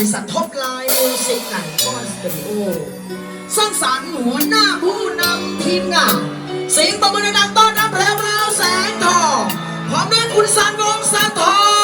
ริษัทท็อปไลน์มิวสิกแอนด์คอนสตูดิโอสร้างสรรค์หัวหน้าผู้นำทีมงานเสียงประมือดังต้อนรับแล้วแล้วแสงทองพร้อมด้วยคุณสันวงศ์สะทอง